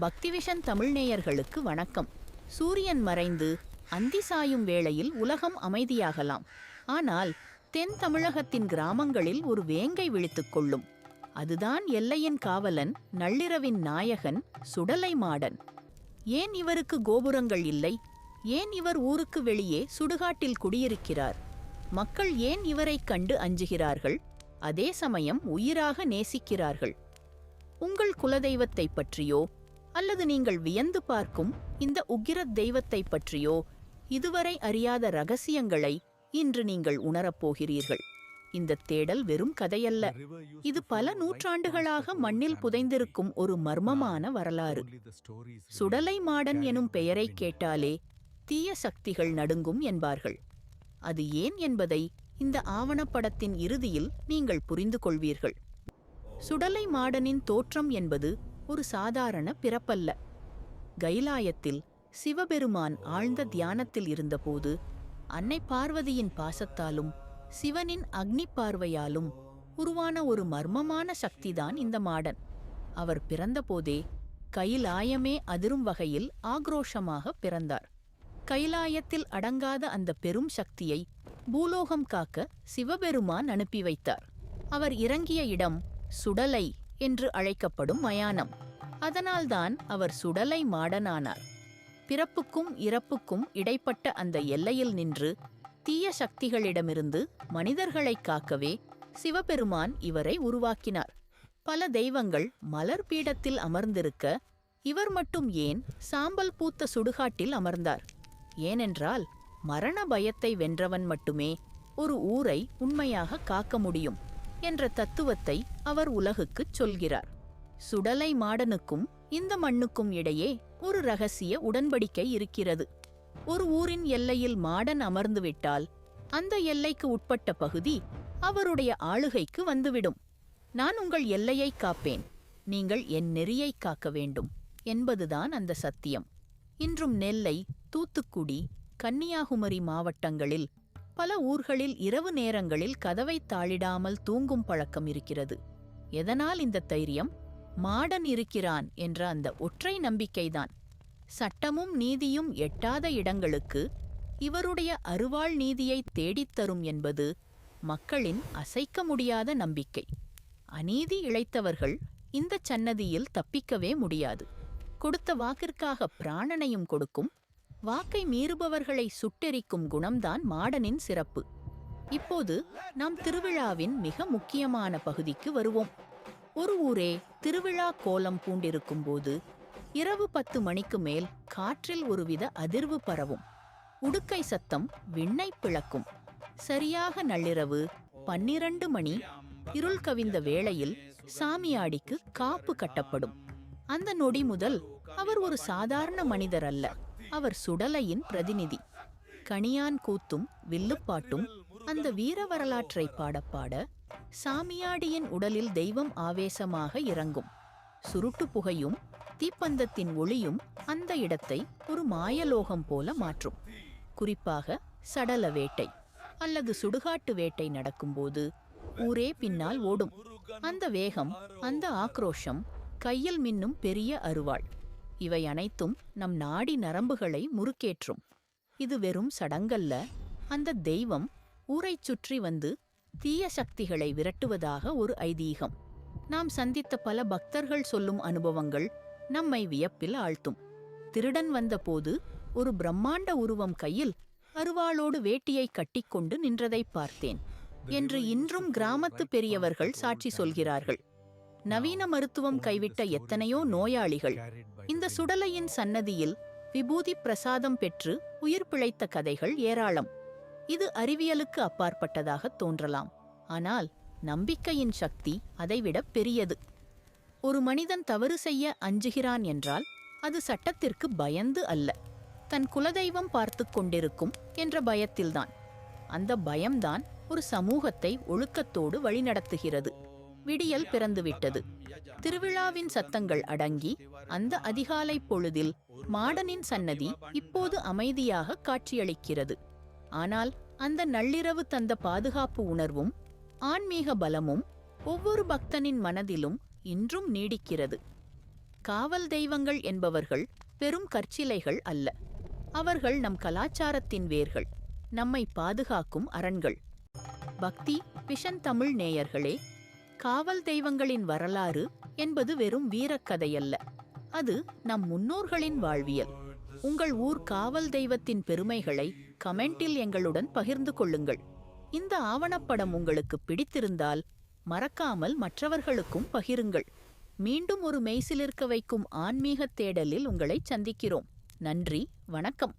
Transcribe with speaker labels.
Speaker 1: பக்திவிஷன் தமிழ்நேயர்களுக்கு வணக்கம். சூரியன் மறைந்து அந்தி சாயும் வேளையில் உலகம் அமைதியாகலாம். ஆனால் தென் தமிழகத்தின் கிராமங்களில் ஒரு வேங்கை விழித்துக் கொள்ளும். அதுதான் எல்லையின் காவலன் நள்ளிரவின் நாயகன் சுடலை மாடன். ஏன் இவருக்கு கோபுரங்கள் இல்லை? ஏன் இவர் ஊருக்கு வெளியே சுடுகாட்டில் குடியிருக்கிறார்? மக்கள் ஏன் இவரைக் கண்டு அஞ்சுகிறார்கள்? அதே சமயம் உயிராக நேசிக்கிறார்கள். உங்கள் குலதெய்வத்தைப் பற்றியோ அல்லது நீங்கள் வியந்து பார்க்கும் இந்த உக்கிரத் தெய்வத்தை பற்றியோ இதுவரை அறியாத ரகசியங்களை இன்று நீங்கள் உணரப்போகிறீர்கள் இந்த தேடல் வெறும் கதையல்ல. இது பல நூற்றாண்டுகளாக மண்ணில் புதைந்திருக்கும் ஒரு மர்மமான வரலாறு. சுடலை மாடன் எனும் பெயரைக் கேட்டாலே தீய சக்திகள் நடுங்கும் என்பார்கள். அது ஏன் என்பதை இந்த ஆவணப்படத்தின் இறுதியில் நீங்கள் புரிந்து கொள்வீர்கள் சுடலை மாடனின் தோற்றம் என்பது ஒரு சாதாரண பிறப்பல்ல. கைலாயத்தில் சிவபெருமான் ஆழ்ந்த தியானத்தில் இருந்தபோது அன்னை பார்வதியின் பாசத்தாலும் சிவனின் அக்னி பார்வையாலும் உருவான ஒரு மர்மமான சக்திதான் இந்த மாடன். அவர் பிறந்தபோதே கைலாயமே அதிரும் வகையில் ஆக்ரோஷமாக பிறந்தார். கைலாயத்தில் அடங்காத அந்த பெரும் சக்தியை பூலோகம் காக்க சிவபெருமான் அனுப்பி வைத்தார். அவர் இறங்கிய இடம் சுடலை என்று அழைக்கப்படும் மயானம். அதனால்தான் அவர் சுடலை மாடனானார். பிறப்புக்கும் இறப்புக்கும் இடைப்பட்ட அந்த எல்லையில் நின்று தீய சக்திகளிடமிருந்து மனிதர்களைக் காக்கவே சிவபெருமான் இவரை உருவாக்கினார். பல தெய்வங்கள் மலர் பீடத்தில் அமர்ந்திருக்க இவர் மட்டும் ஏன் சாம்பல் பூத்த சுடுகாட்டில் அமர்ந்தார்? ஏனென்றால் மரண பயத்தை வென்றவன் மட்டுமே ஒரு ஊரை உண்மையாக காக்க முடியும். என்ற தத்துவத்தை அவர் உலகுக்குச் சொல்கிறார். சுடலை மாடனுக்கும் இந்த மண்ணுக்கும் இடையே ஒரு ரகசிய உடன்படிக்கை இருக்கிறது. ஒரு ஊரின் எல்லையில் மாடன் அமர்ந்துவிட்டால் அந்த எல்லைக்கு உட்பட்ட பகுதி அவருடைய ஆளுகைக்கு வந்துவிடும். நான் உங்கள் எல்லையைக் காப்பேன் நீங்கள் என் நெறியைக் காக்க வேண்டும் என்பதுதான் அந்த சத்தியம். இன்றும் நெல்லை தூத்துக்குடி கன்னியாகுமரி மாவட்டங்களில் பல ஊர்களில் இரவு நேரங்களில் கதவை தாளிடாமல் தூங்கும் பழக்கம் இருக்கிறது. எதனால் இந்த தைரியம்? மாடன் இருக்கிறான் என்ற அந்த ஒற்றை நம்பிக்கைதான். சட்டமும் நீதியும் எட்டாத இடங்களுக்கு இவருடைய அருவாள் நீதியை தேடித்தரும் என்பது மக்களின் அசைக்க முடியாத நம்பிக்கை. அநீதி இழைத்தவர்கள் இந்த சன்னதியில் தப்பிக்கவே முடியாது. கொடுத்த வாக்கிற்காக பிராணனையும் கொடுக்கும் வாக்கை மீறுபவர்களை சுட்டெரிக்கும் குணம்தான் மாடனின் சிறப்பு. இப்போது நாம் திருவிழாவின் மிக முக்கியமான பகுதிக்கு வருவோம். ஒரு ஊரே திருவிழா கோலம் பூண்டிருக்கும் போது இரவு பத்து மணிக்கு மேல் காற்றில் ஒருவித அதிர்வு பரவும். உடுக்கை சத்தம் விண்ணை பிளக்கும். சரியாக நள்ளிரவு பன்னிரண்டு மணி இருள் கவிந்த வேளையில் சாமியாடிக்கு காப்பு கட்டப்படும். அந்த நொடி முதல் அவர் ஒரு சாதாரண மனிதர் அல்ல அவர் சுடலையின் பிரதிநிதி. கணியான் கூத்தும் வில்லுப்பாட்டும் அந்த வீர வரலாற்றை பாடப்பாட சாமியாடியின் உடலில் தெய்வம் ஆவேசமாக இறங்கும். சுருட்டு புகையும் தீப்பந்தத்தின் ஒளியும் அந்த இடத்தை ஒரு மாயலோகம் போல மாற்றும். குறிப்பாக சடல வேட்டை அல்லது சுடுகாட்டு வேட்டை நடக்கும்போது ஊரே பின்னால் ஓடும். அந்த வேகம் அந்த ஆக்ரோஷம் கையில் மின்னும் பெரிய அருவாள். இவை அனைத்தும் நம் நாடி நரம்புகளை முறுக்கேற்றும். இது வெறும் சடங்கல்ல அந்த தெய்வம் ஊரைச் சுற்றி வந்து தீய சக்திகளை விரட்டுவதாக ஒரு ஐதீகம். நாம் சந்தித்த பல பக்தர்கள் சொல்லும் அனுபவங்கள் நம்மை வியப்பில் ஆழ்த்தும். திருடன் வந்தபோது ஒரு பிரம்மாண்ட உருவம் கையில் அருவாளோடு வேட்டியை கட்டிக்கொண்டு நின்றதை பார்த்தேன். என்று இன்றும் கிராமத்து பெரியவர்கள் சாட்சி சொல்கிறார்கள். நவீன மருத்துவம் கைவிட்ட எத்தனையோ நோயாளிகள் இந்த சுடலையின் சன்னதியில் விபூதி பிரசாதம் பெற்று உயிர் பிழைத்த கதைகள் ஏராளம். இது அறிவியலுக்கு அப்பாற்பட்டதாக தோன்றலாம். ஆனால் நம்பிக்கையின் சக்தி அதைவிட பெரியது. ஒரு மனிதன் தவறு செய்ய அஞ்சுகிறான் என்றால் அது சட்டத்திற்கு பயந்து அல்ல. தன் குலதெய்வம் பார்த்து கொண்டிருக்கும் என்ற பயத்தில்தான். அந்த பயம்தான் ஒரு சமூகத்தை ஒழுக்கத்தோடு வழிநடத்துகிறது. விடியல் பிறந்துவிட்டது. திருவிழாவின் சத்தங்கள் அடங்கி அந்த அதிகாலை பொழுதில் மாடனின் சன்னதி இப்போது அமைதியாக காட்சியளிக்கிறது. ஆனால் அந்த நள்ளிரவு தந்த பாதுகாப்பு உணர்வும் ஆன்மீக பலமும் ஒவ்வொரு பக்தனின் மனதிலும் இன்றும் நீடிக்கிறது. காவல் தெய்வங்கள் என்பவர்கள் பெரும் கற்சிலைகள் அல்ல. அவர்கள் நம் கலாச்சாரத்தின் வேர்கள் நம்மை பாதுகாக்கும் அரண்கள். பக்தி விஷன் தமிழ் நேயர்களே காவல் தெய்வங்களின் வரலாறு என்பது வெறும் வீரக்கதையல்ல. அது நம் முன்னோர்களின் வாழ்வியல். உங்கள் ஊர் காவல் தெய்வத்தின் பெருமைகளை கமெண்டில் எங்களுடன் பகிர்ந்து கொள்ளுங்கள். இந்த ஆவணப்படம் உங்களுக்கு பிடித்திருந்தால் மறக்காமல் மற்றவர்களுக்கும் பகிருங்கள். மீண்டும் ஒரு மெய்சிலிருக்க வைக்கும் ஆன்மீகத் தேடலில் உங்களை சந்திக்கிறோம். நன்றி வணக்கம்.